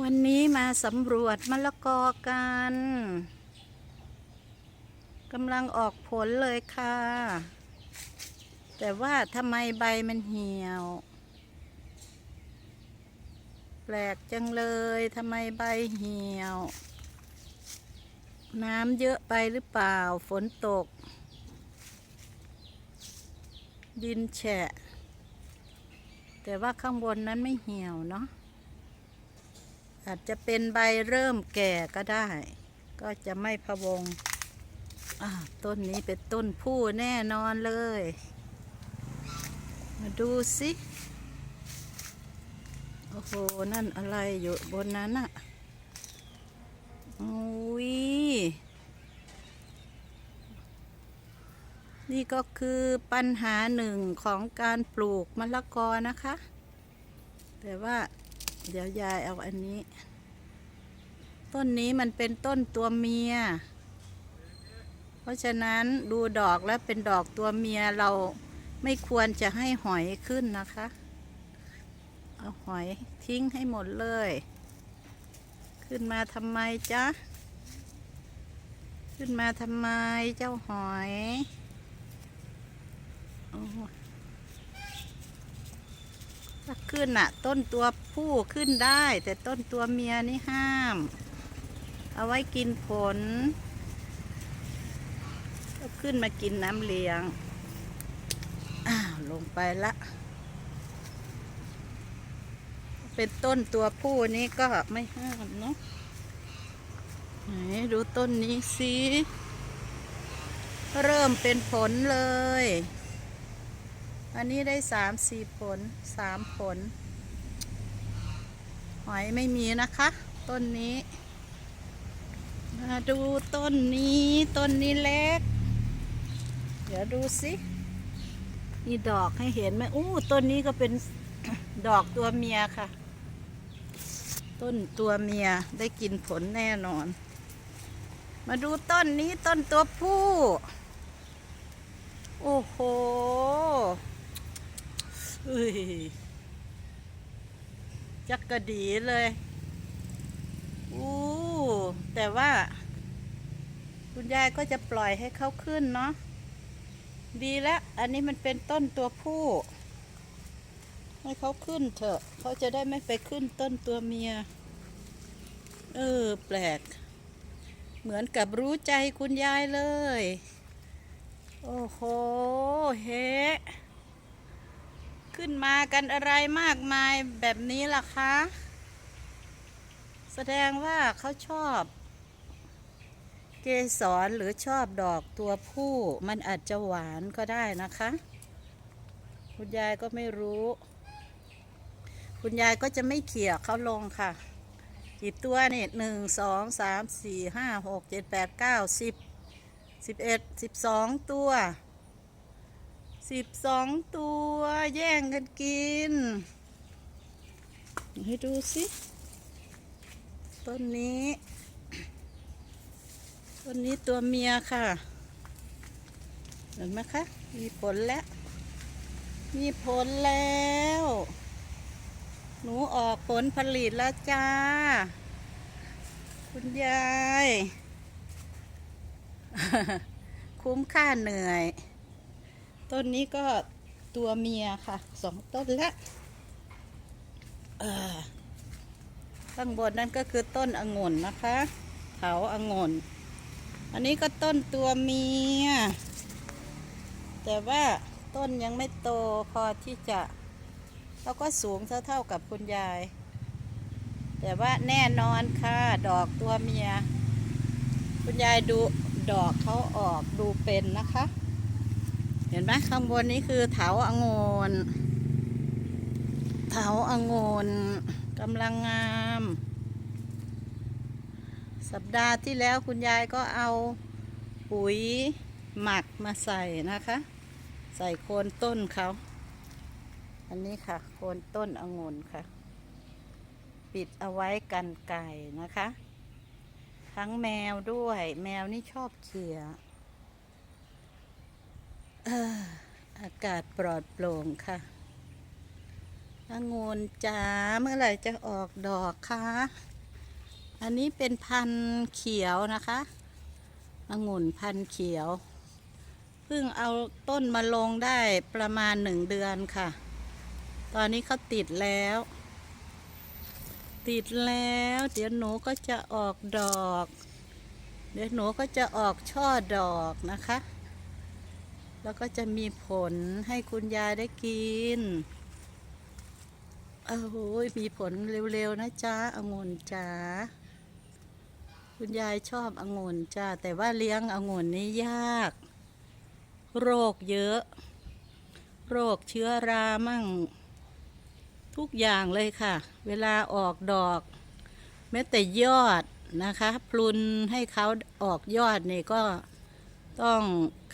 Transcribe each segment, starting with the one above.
วันนี้มาสำรวจมะละกอกันกำลังออกผลเลยค่ะ แต่ว่าทำไมใบมันเหี่ยว แปลกจังเลยทำไมใบเหี่ยว น้ำเยอะไปหรือเปล่าฝนตก ดินแฉะ แต่ว่าข้างบนนั้นไม่เหี่ยวเนาะ อาจจะเป็นใบเริ่มแก่ก็ได้ ก็จะไม่พะวงต้นนี้เป็นต้นผู้แน่นอนเลย มาดูสิ โอ้โห นั่นอะไรอยู่บนนั้นอะอุ้ยนี่ก็คือปัญหาหนึ่งของการปลูกมะละกอนะคะ แต่ว่า เดี๋ยวยายเอาอันนี้ ต้นนี้มันเป็นต้นตัวเมีย เพราะฉะนั้นดูดอกแล้วเป็นดอกตัวเมียเราไม่ควรจะให้หอยขึ้นนะคะ เอาหอยทิ้งให้หมดเลย ขึ้นมาทำไมจ๊ะ ขึ้นมาทำไมเจ้าหอย โอ้ย ถ้าขึ้นอะต้นตัวผู้ขึ้นได้ แต่ต้นตัวเมียนี่ห้าม เอาไว้กินผลก็ขึ้นมากินน้ำเลี้ยง อ้าวลงไปละ เป็นต้นตัวผู้นี้ก็ไม่ห้ามเนาะไหนดูต้นนี้สิ เริ่มเป็นผลเลย อันนี้ได้สามสี่ผลสามผล หอยไม่มีนะคะ ต้นนี้ มาดูต้นนี้ต้นนี้เล็ก เดี๋ยวดูสิมีดอกให้เห็นไหมอู้ต้นนี้ก็เป็นดอกตัวเมียค่ะ ต้นตัวเมียได้กินผลแน่นอน มาดูต้นนี้ต้นตัวผู้ โอ้โห จักกระดีเลยอู้แต่ว่า คุณยายก็จะปล่อยให้เขาขึ้นเนาะดีแล้วอันนี้มันเป็นต้นตัวผู้ ให้เขาขึ้นเถอะ เขาจะได้ไม่ไปขึ้นต้นตัวเมีย เออ แปลก เหมือนกับรู้ใจคุณยายเลย โอ้โห เฮ ขึ้นมากันอะไรมากมายแบบนี้ล่ะคะ แสดงว่าเขาชอบ เกสรหรือชอบดอกตัวผู้ มันอาจจะหวานก็ได้นะคะ คุณยายก็ไม่รู้ คุณยายก็จะไม่เขี่ยเขาลงค่ะกี่ตัวนี่หนึ่งสองสามสี่ห้าหกเจ็ดแปดเก้าสิบสิบเอ็ดสิบสองตัว สิบสองตัวแย่งกันกิน ให้ดูสิ ต้นนี้ ต้นนี้ตัวเมียค่ะ เห็นไหมคะ มีผลแล้ว มีผลแล้ว หนูออกผลผลิตแล้วจ้า คุณยาย คุ้มค่าเหนื่อย ต้นนี้ก็ตัวเมียค่ะสองต้นแล้วข้างบนนั่นก็คือต้นองุ่นนะคะเถาองุ่นอันนี้ก็ต้นตัวเมีย แต่ว่าต้นยังไม่โตพอที่จะ แล้วก็สูงเท่าเท่ากับคุณยาย แต่ว่าแน่นอนค่ะ ดอกตัวเมีย คุณยายดูดอกเขาออกดูเป็นนะคะ เห็นไหมข้างบนนี้คือเถาองุ่นเถาองุ่นกำลังงาม สัปดาห์ที่แล้วคุณยายก็เอาปุ๋ยหมักมาใส่นะคะ ใส่โคนต้นเขา อันนี้ค่ะ โคนต้นองุ่นค่ะ ปิดเอาไว้กันไก่นะคะ ทั้งแมวด้วย แมวนี่ชอบเขี่ย อากาศปลอดโปร่งค่ะองุ่นจ๋าเมื่อไหร่จะออกดอกคะอันนี้เป็นพันธุ์เขียวนะคะองุ่นพันธุ์เขียว เพิ่งเอาต้นมาลงได้ประมาณหนึ่งเดือนค่ะ ตอนนี้เขาติดแล้ว ติดแล้ว เดี๋ยวหนูก็จะออกดอก เดี๋ยวหนูก็จะออกช่อดอกนะคะ แล้วก็จะมีผลให้คุณยายได้กินโอ้โหมีผลเร็วๆนะจ๊ะองุ่นจ๋าคุณยายชอบองุ่นจ้าแต่ว่าเลี้ยงองุ่นนี่ยาก โรคเยอะ โรคเชื้อรามั่ง ทุกอย่างเลยค่ะ เวลาออกดอก แม้แต่ยอดนะคะ พลุนให้เขาออกยอดนี่ก็ ต้อง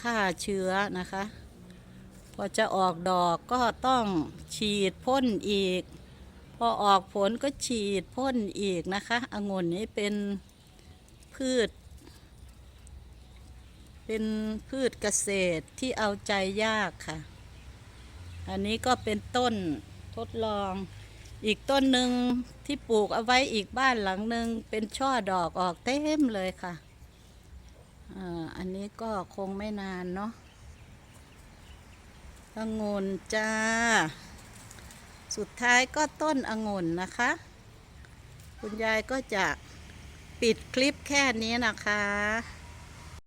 ฆ่าเชื้อนะคะ พอจะออกดอกก็ต้องฉีดพ่นอีก พอออกผลก็ฉีดพ่นอีกนะคะองุ่นนี้เป็นพืช เป็นพืชเกษตรที่เอาใจยากค่ะ อันนี้ก็เป็นต้นทดลองอีกต้นหนึ่งที่ปลูกเอาไว้อีกบ้านหลังหนึ่งเป็นช่อดอกออกเต็มเลยค่ะ อันนี้ก็คงไม่นานเนาะองุ่นจ้า สุดท้ายก็ต้นองุ่นนะคะ คุณยายก็จะปิดคลิปแค่นี้นะคะ